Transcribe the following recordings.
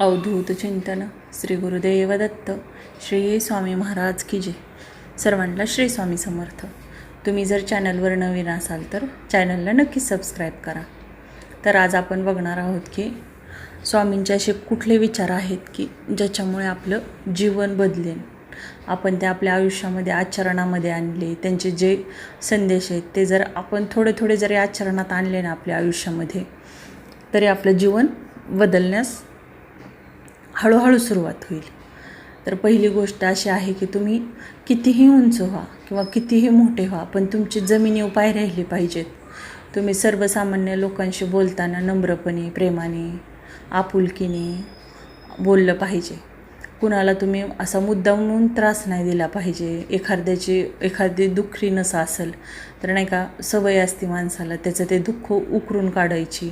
अवधूत चिंतन श्री गुरुदेव दत्त. श्री स्वामी महाराज की जय. सर्वांना श्री स्वामी समर्थ. तुम्ही जर चॅनलवर नवीन असाल तर चॅनलला नक्की सबस्क्राईब करा. तर आज आपण बघणार आहोत की स्वामींचे असे कुठले विचार आहेत की ज्याच्यामुळे आपलं जीवन बदलेल. आपण ते आपल्या आयुष्यामध्ये आचरणामध्ये आणले. त्यांचे जे संदेश आहेत ते जर आपण थोडे थोडे जरी आचरणात आणले ना आपल्या आयुष्यामध्ये तरी आपलं जीवन बदलण्यास हळूहळू सुरुवात होईल. तर पहिली गोष्ट अशी आहे की तुम्ही कितीही उंच व्हा किंवा कितीही मोठे व्हा पण तुमची जमिनी उपाय राहिली पाहिजेत. तुम्ही सर्वसामान्य लोकांशी बोलताना नम्रपणे प्रेमाने आपुलकीने बोललं पाहिजे. कुणाला तुम्ही असा मुद्दा म्हणून त्रास नाही दिला पाहिजे. एखाद्याची एखादी दुःखी नसा असेल तर नाही का सवय असते माणसाला त्याचं ते दुःख उकरून काढायची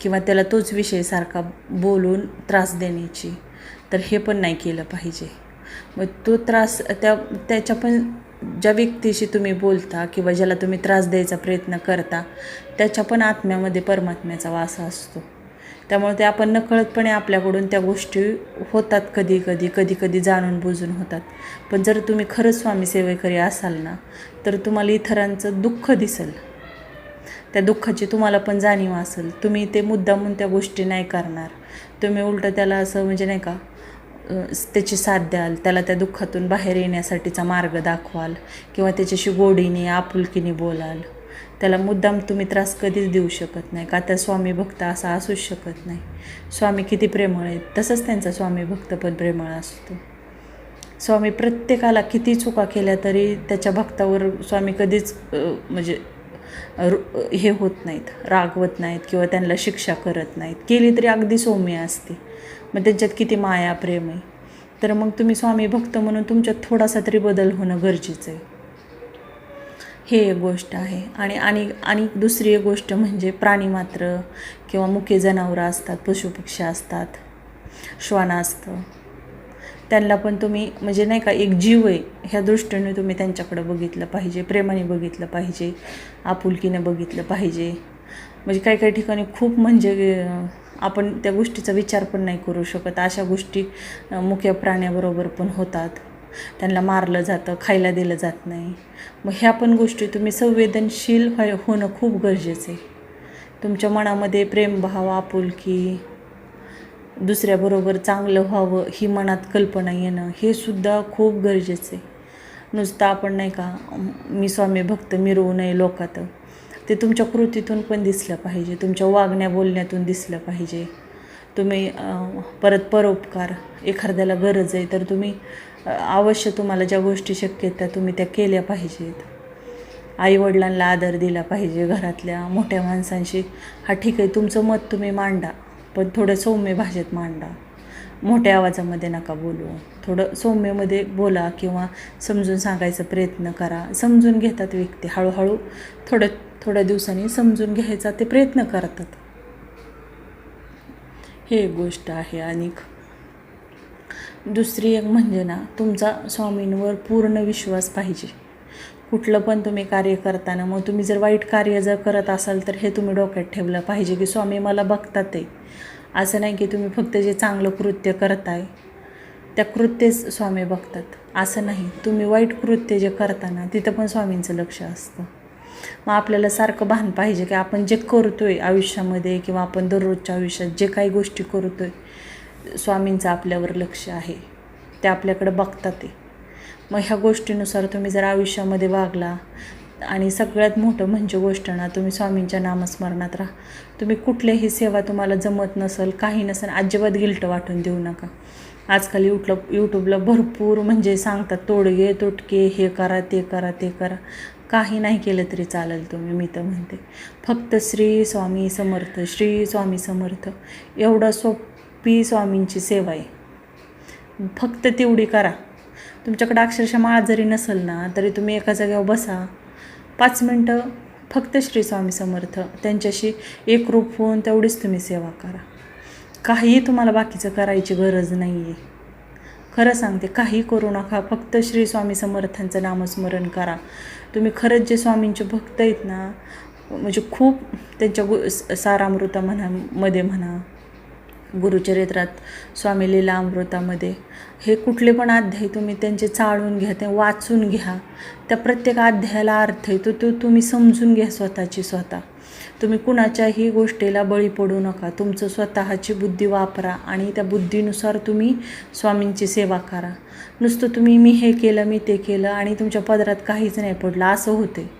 किंवा त्याला तोच विषय सारखा बोलून त्रास देण्याची. तर हे पण नाही केलं पाहिजे. मग तो त्रास त्या त्याच्या पण ज्या व्यक्तीशी तुम्ही बोलता किंवा ज्याला तुम्ही त्रास द्यायचा प्रयत्न करता त्याच्या पण आत्म्यामध्ये परमात्म्याचा वास असतो. त्यामुळे ते आपण नकळतपणे आपल्याकडून त्या गोष्टी होतात कधी कधी कधी कधी जाणून बुजून होतात. पण जर तुम्ही खरंच स्वामी सेवेकरी असाल ना तर तुम्हाला इतरांचं दुःख दिसेल. त्या दुःखाची तुम्हाला पण जाणीव असेल. तुम्ही ते मुद्दामून त्या गोष्टी नाही करणार. तुम्ही उलटं त्याला असं म्हणजे नाही का त्याची साथ द्याल त्याला त्या दुःखातून बाहेर येण्यासाठीचा मार्ग दाखवाल किंवा त्याच्याशी गोडीने आपुलकीने बोलाल. त्याला मुद्दाम तुम्ही त्रास कधीच देऊ शकत नाही का त्या स्वामी भक्त असा असूच शकत नाही. स्वामी किती प्रेमळ आहेत तसंच त्यांचा स्वामी भक्त पण प्रेमळ असतो. स्वामी प्रत्येकाला किती चुका केल्या तरी त्याच्या भक्तावर स्वामी कधीच म्हणजे हे होत नाहीत रागवत नाहीत किंवा त्यांना शिक्षा करत नाहीत. केली तरी अगदी सौम्य असते. मग त्यांच्यात किती माया प्रेम आहे. तर मग तुम्ही स्वामी भक्त म्हणून तुमच्यात थोडासा तरी बदल होणं गरजेचं आहे. हे एक गोष्ट आहे. आणि आणि आणि दुसरी एक गोष्ट म्हणजे प्राणी मात्र किंवा मुके जनावरं असतात पशुपक्षी असतात श्वान असतं त्यांना पण तुम्ही म्हणजे नाही का एक जीव आहे. ह्या दृष्टीने तुम्ही त्यांच्याकडं बघितलं पाहिजे प्रेमाने बघितलं पाहिजे आपुलकीने बघितलं पाहिजे. म्हणजे काही काही ठिकाणी खूप म्हणजे आपण त्या गोष्टीचा विचार पण नाही करू शकत. अशा गोष्टी मुख्य प्राण्याबरोबर पण होतात. त्यांना मारलं जातं खायला दिलं जात नाही. मग ह्या पण गोष्टी तुम्ही संवेदनशील व्हाय होणं खूप गरजेचं आहे. तुमच्या मनामध्ये प्रेमभाव आपुलकी दुसऱ्याबरोबर चांगलं व्हावं ही मनात कल्पना येणं हे सुद्धा खूप गरजेचं आहे. नुसतं आपण नाही का मी स्वामी भक्त मिरवू नये लोकात. ते तुमच्या कृतीतून पण दिसलं पाहिजे. तुमच्या वागण्या बोलण्यातून दिसलं पाहिजे. तुम्ही परत परोपकार एखाद्याला गरज आहे तर तुम्ही अवश्य तुम्हाला ज्या गोष्टी शक्य आहेत त्या तुम्ही त्या केल्या पाहिजेत. आईवडिलांना आदर दिला पाहिजे घरातल्या मोठ्या माणसांशी. हा ठीक आहे तुमचं मत तुम्ही मांडा पण थोडं सौम्य भाषेत मांडा. मोठ्या आवाजामध्ये नका बोलू. थोडं सौम्यमध्ये बोला किंवा समजून सांगायचा प्रयत्न करा. समजून घेतात व्यक्ती. हळूहळू थोडं थोड्या दिवसांनी समजून घ्यायचा ते प्रयत्न करतात. हे एक गोष्ट आहे. आणि दुसरी एक म्हणजे ना तुमचा स्वामींवर पूर्ण विश्वास पाहिजे. कुठलं पण तुम्ही कार्य करताना मग तुम्ही जर वाईट कार्य जर करत असाल तर हे तुम्ही डोक्यात ठेवलं पाहिजे की स्वामी मला बघतात ते. असं नाही की तुम्ही फक्त जे चांगलं कृत्य करताय त्या कृत्यच स्वामी बघतात. असं नाही. तुम्ही वाईट कृत्य जे करताना तिथं पण स्वामींचं लक्ष असतं. मग आपल्याला सारखं भान पाहिजे की आपण जे करतोय आयुष्यामध्ये किंवा आपण दररोजच्या आयुष्यात जे काही गोष्टी करतोय स्वामींचं आपल्यावर लक्ष आहे. ते आपल्याकडं बघतात ते. मग ह्या गोष्टीनुसार तुम्ही जर आयुष्यामध्ये वागला आणि सगळ्यात मोठं म्हणजे गोष्ट ना तुम्ही स्वामींच्या नामस्मरणात राहा. तुम्ही कुठल्याही सेवा तुम्हाला जमत नसेल काही नसेल अजिबात गिल्ट वाटून देऊ नका. आजकाल यूट्यूब यूट्यूबला भरपूर म्हणजे सांगतात तोडगे तुटके हे करा ते करा ते करा. काही नाही केलं तरी चालेल तुम्ही मी तर म्हणते. फक्त श्री स्वामी समर्थ श्री स्वामी समर्थ. एवढं सोपी स्वामींची सेवा आहे. फक्त तेवढी करा. तुमच्याकडं अक्षरशः माळ जरी नसेल ना तरी तुम्ही एका जागेवर बसा. पाच मिनटं फक्त श्री स्वामी समर्थ. त्यांच्याशी एकरूप होऊन तेवढीच तुम्ही सेवा करा. काहीही तुम्हाला बाकीचं करायची गरज नाही आहे खरं सांगते काही करू नका. फक्त श्री स्वामी समर्थांचं नामस्मरण करा. तुम्ही खरंच जे स्वामींचे भक्त आहेत ना म्हणजे खूप त्यांच्या गु सारामृता म्हणा मध्ये म्हणा गुरुचरित्रात स्वामी लीला अमृतामध्ये हे कुठले पण अध्याय तुम्ही त्यांचे चाळून घ्या ते वाचून घ्या. त्या प्रत्येक अध्यायाला अर्थ आहे तो तो तुम्ही समजून घ्या स्वतःची स्वतः. तुम्ही कुणाच्याही गोष्टीला बळी पडू नका. तुमचं स्वतःची बुद्धी वापरा आणि त्या बुद्धीनुसार तुम्ही स्वामींची सेवा करा. नुसतं तुम्ही मी हे केलं मी ते केलं आणि तुमच्या पदरात काहीच नाही पडलं असं होते.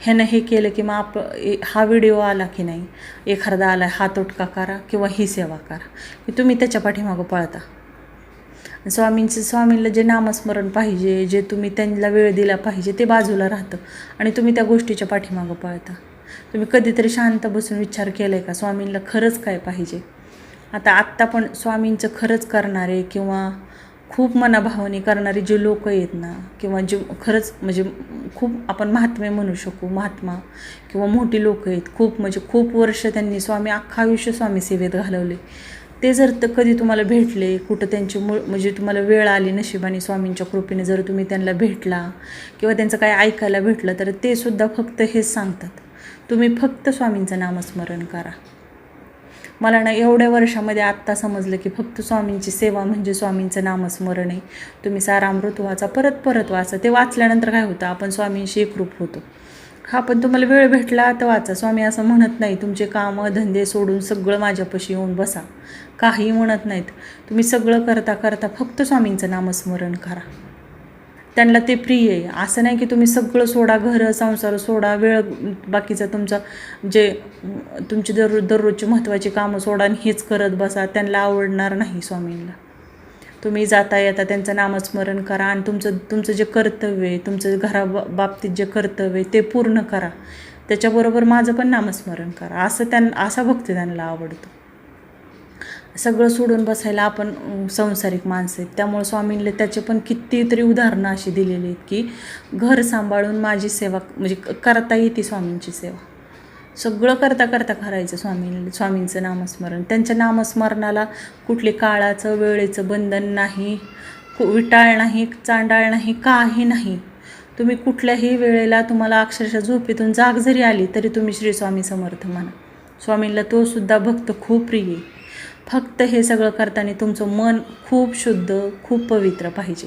ह्यानं हे केलं की मग आप ए- हा व्हिडिओ आला की नाही एखादा आला हा तोटका करा किंवा ही सेवा करा. की तुम्ही त्याच्या पाठीमागं पळता. स्वामींचं स्वामींना जे नामस्मरण पाहिजे जे तुम्ही त्यांना वेळ दिला पाहिजे ते बाजूला राहतं आणि तुम्ही त्या गोष्टीच्या पाठीमागं पळता. तुम्ही कधीतरी शांत बसून विचार केला आहे का? स्वामींना खरंच काय पाहिजे? आता आत्ता पण स्वामींचं खरंच करणारे किंवा खूप मनाभावाने करणारे जे लोक आहेत ना किंवा जे खरंच म्हणजे खूप आपण महात्मे म्हणू शकू महात्मा किंवा मोठी लोक आहेत खूप म्हणजे खूप वर्ष त्यांनी स्वामी अख्खा आयुष्य स्वामी सेवेत घालवले. ते जर तर कधी तुम्हाला भेटले कुठं त्यांची मूळ म्हणजे तुम्हाला वेळ आली नशिबाने स्वामींच्या कृपेने जर तुम्ही त्यांना भेटला किंवा त्यांचं काय ऐकायला भेटलं तर ते सुद्धा फक्त हेच सांगतात. तुम्ही फक्त स्वामींचं नामस्मरण करा. मला ना एवढ्या वर्षामध्ये आत्ता समजलं की फक्त स्वामींची सेवा म्हणजे स्वामींचं नामस्मरण आहे. तुम्ही सारामृत वाचा परत परत वाचा. ते वाचल्यानंतर काय होतं आपण स्वामींशी एकरूप होतो. हा पण तुम्हाला वेळ भेटला तर वाचा. स्वामी असं म्हणत नाही तुमचे कामं धंदे सोडून सगळं माझ्यापाशी येऊन बसा. काही म्हणत नाहीत. तुम्ही सगळं करता करता फक्त स्वामींचं नामस्मरण करा. त्यांना ते प्रिय आहे. असं नाही की तुम्ही सगळं सोडा घर संसार सोडा वेळ बाकीचं तुमचा जे तुमची दर दररोजची महत्त्वाची कामं सोडा आणि हेच करत बसा. त्यांना आवडणार नाही स्वामींना तुम्ही जाता येता त्यांचं नामस्मरण करा आणि तुमचं तुमचं जे कर्तव्य आहे तुमचं घरा बाबतीत जे कर्तव्य आहे ते पूर्ण करा. त्याच्याबरोबर माझं पण नामस्मरण करा. असं त्यां असा भक्ती त्यांना आवडतो. सगळं सोडून बसायला आपण संसारिक माणसं आहेत. त्यामुळे स्वामींनी त्याचे पण कितीतरी उदाहरणं अशी दिलेली आहेत की घर सांभाळून माझी सेवा म्हणजे करता येते स्वामींची सेवा. सगळं करता करता करायचं स्वामी स्वामींचं नामस्मरण. त्यांच्या नामस्मरणाला कुठले काळाचं वेळेचं बंधन नाही विटाळ नाही चांडाळ नाही काही नाही. तुम्ही कुठल्याही वेळेला तुम्हाला अक्षरशः झोपेतून जाग जरी आली तरी तुम्ही श्री स्वामी समर्थ म्हणा स्वामींना तो सुद्धा भक्त खूप प्रिय आहे. फक्त हे सगळं करताना तुमचं मन खूप शुद्ध खूप पवित्र पाहिजे.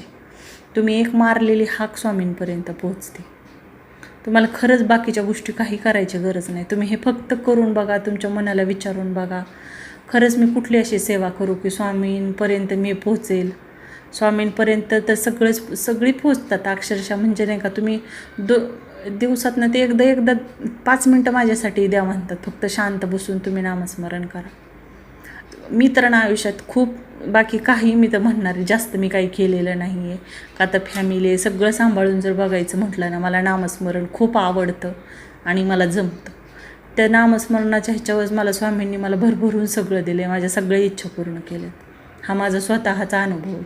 तुम्ही एक मारलेली हाक स्वामींपर्यंत पोहोचते. तुम्हाला खरंच बाकीच्या गोष्टी काही करायची गरज नाही. तुम्ही हे फक्त करून बघा तुमच्या मनाला विचारून बघा. खरंच मी कुठली अशी सेवा करू की स्वामींपर्यंत मी पोहोचेल? स्वामींपर्यंत तर सगळेच सगळी पोचतात अक्षरशः. म्हणजे नाही का तुम्ही दो दिवसातनं ते एकदा एकदा पाच मिनटं माझ्यासाठी द्या म्हणतात. फक्त शांत बसून तुम्ही नामस्मरण करा. मी तर ना आयुष्यात खूप बाकी काही मी तर म्हणणार आहे, जास्त मी काही केलेलं नाही आहे का तर फॅमिली आहे सगळं सांभाळून जर बघायचं म्हटलं ना मला नामस्मरण खूप आवडतं आणि मला जमतं. त्या नामस्मरणाच्या ह्याच्यावर मला स्वामींनी मला भरभरून सगळं दिलं आहे माझ्या सगळ्या इच्छा पूर्ण केल्यात. हा माझा स्वतःचा अनुभव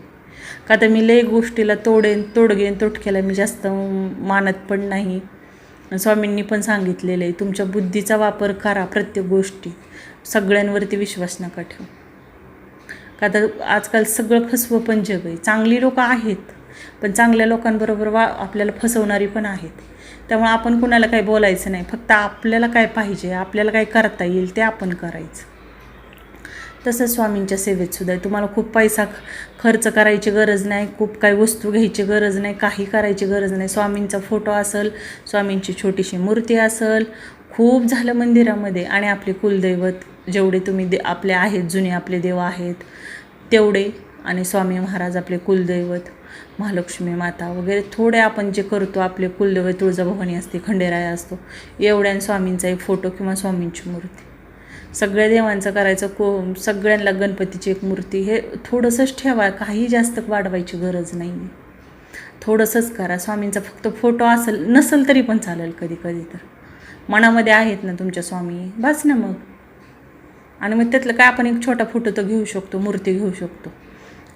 का तर मी लय गोष्टीला तोडेन तोडगेन तोटक्याला मी जास्त मानत पण नाही. स्वामींनी पण सांगितलेलं आहे तुमच्या बुद्धीचा वापर करा प्रत्येक गोष्टी. सगळ्यांवरती विश्वास नका ठेवू. का तर आजकाल सगळं फसवं पण जग आहे. चांगली लोकं आहेत पण चांगल्या लोकांबरोबर वा आपल्याला फसवणारी पण आहेत. त्यामुळे आपण कुणाला काही बोलायचं नाही. फक्त आपल्याला काय पाहिजे आपल्याला काय करता येईल ते आपण करायचं. तसंच स्वामींच्या सेवेत सुद्धा आहे. तुम्हाला खूप पैसा ख- खर्च करायची गरज नाही खूप काही वस्तू घ्यायची गरज नाही काही करायची गरज नाही. स्वामींचा फोटो असेल स्वामींची छोटीशी मूर्ती असेल खूप झालं मंदिरामध्ये. आणि आपले कुलदैवत जेवढे तुम्ही दे आपले आहेत जुने आपले देव आहेत तेवढे. आणि स्वामी महाराज आपले कुलदैवत महालक्ष्मी माता वगैरे थोडे आपण जे करतो आपले कुलदैवत तुळजाभवानी असते खंडेराया असतो एवढ्या स्वामींचा एक फोटो किंवा स्वामींची मूर्ती. सगळ्या देवांचं करायचं को सगळ्यांना गणपतीची एक मूर्ती हे थोडंसंच ठेवा काही जास्त वाढवायची गरज नाही आहे थोडंसंच करा. स्वामींचा फक्त फोटो असेल नसेल तरी पण चालेल कधी कधी तर. मनामध्ये आहेत ना तुमच्या स्वामी? बस ना मग. आणि मग त्यातलं काय आपण एक छोटा फोटो तर घेऊ शकतो मूर्ती घेऊ शकतो.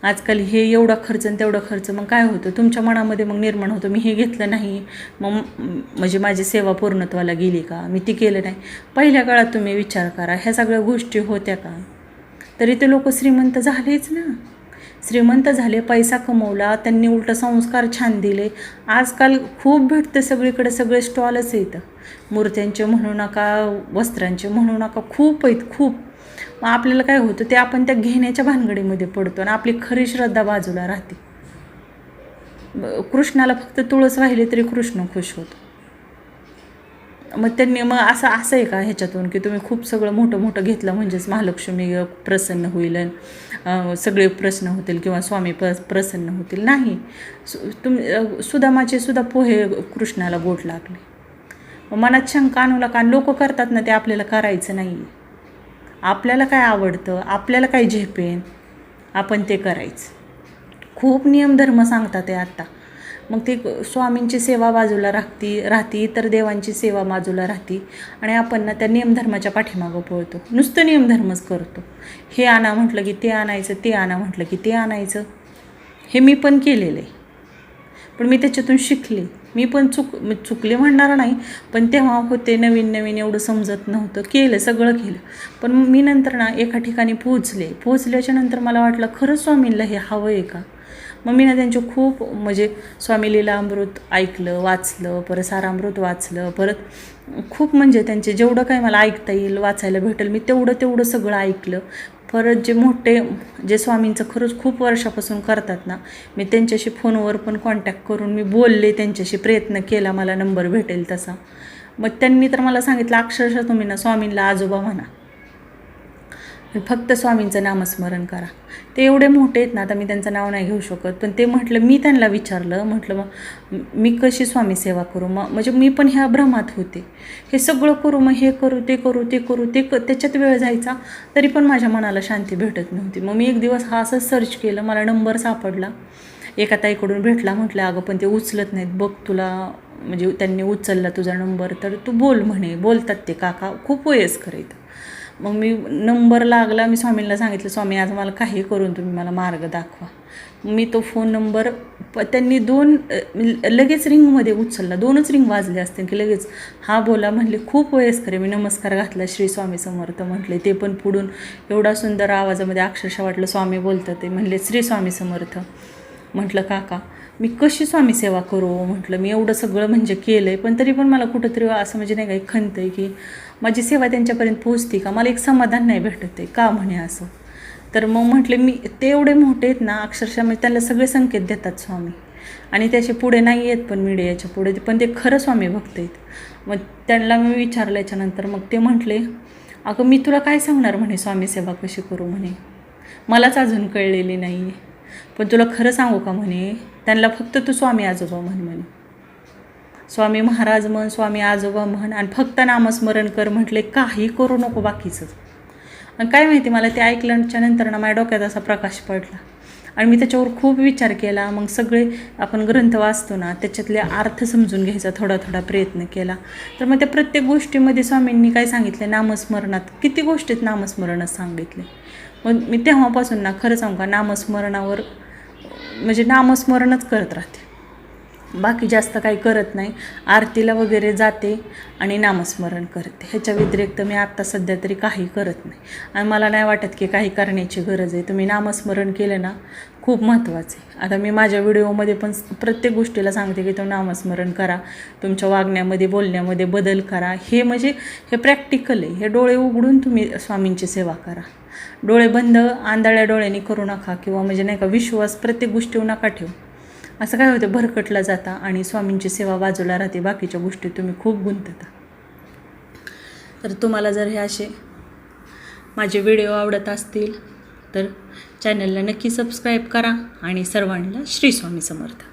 आजकाल हे एवढा खर्च आणि तेवढा खर्च मग काय होतं? तुमच्या मनामध्ये मग निर्माण होतं मी हे घेतलं नाही. मग म्हणजे माझी सेवा पूर्णत्वाला गेली का? मी ती केलं नाही. पहिल्या काळात तुम्ही विचार करा ह्या सगळ्या गोष्टी होत्या का? तरी ते लोक श्रीमंत झालेच ना. श्रीमंत झाले पैसा कमवला त्यांनी उलट संस्कार छान दिले. आजकाल खूप भेटतं सगळीकडे सगळे स्टॉलच येतं. मूर्त्यांचे म्हणू नका वस्त्रांचे म्हणू नका खूप आहेत खूप. मग आपल्याला काय होतं ते आपण त्या घेण्याच्या भानगडीमध्ये पडतो आणि आपली खरी श्रद्धा बाजूला राहते. कृष्णाला फक्त तुळस वाहिली तरी कृष्ण खुश होतो. मग त्यांनी मग असं असं आहे का ह्याच्यातून की तुम्ही खूप सगळं मोठं मोठं घेतलं म्हणजेच महालक्ष्मी प्रसन्न होईल सगळे प्रश्न होतील किंवा स्वामी प्र प्रसन्न होतील? नाही. सु तुम सुदामाचे सुद्धा पोहे कृष्णाला गोट लागले. मनात शंका आणू नका लोक करतात ना ते आपल्याला करायचं नाही आपल्याला काय आवडतं? आपल्याला काय झेपेन? आपण ते करायचं. खूप नियमधर्म सांगतात ते आत्ता मग ते स्वामींची सेवा बाजूला राहती राहती इतर देवांची सेवा बाजूला राहती आणि आपण ना त्या नियमधर्माच्या पाठीमागं पळतो. नुसतं नियमधर्मच करतो. हे आणा म्हटलं की ते आणायचं ते आणा म्हटलं की ते आणायचं. हे मी पण केलेलं आहे. पण मी त्याच्यातून शिकले. मी पण चुक मी चुकले म्हणणार नाही पण तेव्हा होते नवीन नवीन एवढं समजत नव्हतं. केलं सगळं केलं. पण मी नंतर ना एका ठिकाणी पोहोचले. पोहोचल्याच्या नंतर मला वाटलं खरंच स्वामींना हे हवं आहे का? मग मी ना त्यांचे खूप म्हणजे स्वामी लीलामृत ऐकलं वाचलं परत सारामृत वाचलं परत खूप म्हणजे त्यांचे जेवढं काही मला ऐकता येईल वाचायला भेटेल मी तेवढं तेवढं सगळं ऐकलं. परत जे मोठे जे स्वामींचं खरंच खूप वर्षापासून करतात ना मी त्यांच्याशी फोनवर पण कॉन्टॅक्ट करून मी बोलले त्यांच्याशी प्रयत्न केला मला नंबर भेटेल तसा. मग त्यांनी तर मला सांगितलं अक्षरशः तुम्ही ना स्वामींना आजोबा म्हणा. फक्त स्वामींचं नामस्मरण करा. ते एवढे मोठे आहेत ना आता मी त्यांचं नाव नाही घेऊ शकत पण ते म्हटलं मी त्यांना विचारलं म्हटलं मग मी कशी स्वामी सेवा करू? मग म्हणजे मी पण ह्या भ्रमात होते. हे सगळं करू मग हे करू ते करू ते करू ते क त्याच्यात वेळ जायचा तरी पण माझ्या मनाला शांती भेटत नव्हती. मग मी एक दिवस हा असंच सर्च केलं मला नंबर सापडला. एका ताईकडून भेटला म्हटलं अगं पण ते उचलत नाहीत बघ तुला म्हणजे त्यांनी उचलला तुझा नंबर तर तू बोल म्हणे बोलतात ते काका खूप वयस्कर आहेत. मग मी नंबर लागला मी स्वामींना सांगितलं स्वामी आज मला काही करून तुम्ही मला मार्ग दाखवा. मी तो फोन नंबर प त्यांनी दोन लगेच रिंगमध्ये उचलला. दोनच रिंग वाजले असते की लगेच. हा बोला म्हणले. खूप वयस्कर आहे. मी नमस्कार घातला श्री स्वामी समर्थ म्हटले. ते पण पुढून एवढा सुंदर आवाजामध्ये अक्षरशः वाटलं स्वामी बोलतं ते म्हणले. श्री स्वामी समर्थ. म्हटलं काका मी कशी स्वामी सेवा करू? म्हटलं. मी एवढं सगळं म्हणजे केलं आहे पण तरी पण मला कुठंतरी असं म्हणजे नाही काही खंत आहे की माझी सेवा त्यांच्यापर्यंत पोहोचते का? मला एक समाधान नाही भेटत आहे. का म्हणे असं? तर मग म्हटले मी ते एवढे मोठे आहेत ना अक्षरशः म्हणजे त्यांना सगळे संकेत देतात स्वामी. आणि त्याचे पुढे नाही आहेत पण मीडियाच्या पुढे. पण ते खरं स्वामी भक्त आहेत. मग त्यांना मी विचारलं याच्यानंतर मग ते म्हटले अगं मी तुला काय सांगणार म्हणे स्वामी सेवा कशी करू म्हणे? मलाच अजून कळलेली नाही पण तुला खरं सांगू का म्हणे? त्यांना फक्त तू स्वामी आजोबा म्हण म्हणे. स्वामी महाराज म्हण स्वामी आजोबा म्हण आणि फक्त नामस्मरण कर म्हटले काही करू नको बाकीचं. आणि काय माहिती मला ते ऐकल्याच्या नंतर ना माझ्या डोक्यात असा प्रकाश पडला. आणि मी त्याच्यावर खूप विचार केला. मग सगळे आपण ग्रंथ वाचतो ना त्याच्यातले अर्थ समजून घ्यायचा थोडा थोडा प्रयत्न केला. तर मग त्या प्रत्येक गोष्टीमध्ये स्वामींनी काय सांगितलं? नामस्मरणात. किती गोष्टीत नामस्मरणच सांगितले? मग मी तेव्हापासून ना खरं सांगू का नामस्मरणावर म्हणजे नामस्मरणच करत राहते. बाकी जास्त काही करत नाही. आरतीला वगैरे जाते आणि नामस्मरण करते. ह्याच्या व्यतिरिक्त मी आत्ता सध्या तरी काही करत नाही. आणि मला नाही वाटत की काही करण्याची गरज आहे. तुम्ही नामस्मरण केलं ना खूप महत्त्वाचं आहे. आता मी माझ्या व्हिडिओमध्ये पण प्रत्येक गोष्टीला सांगते की तो नामस्मरण करा. तुमच्या वागण्यामध्ये बोलण्यामध्ये बदल करा. हे म्हणजे हे प्रॅक्टिकल आहे. हे डोळे उघडून तुम्ही स्वामींची सेवा करा. डोळे बंद आंधळ्या डोळ्यांनी करू नका किंवा म्हणजे नाही का विश्वास प्रत्येक गोष्टीवर नका ठेवू. असं काय होतं? भरकटला जाता आणि स्वामींची सेवा बाजूला राहते. बाकीच्या गोष्टी तुम्ही खूप गुंतता. तर तुम्हाला जर हे असे माझे व्हिडिओ आवडत असतील तर चॅनलला नक्की सबस्क्राईब करा आणि सर्वांना श्री स्वामी समर्थ.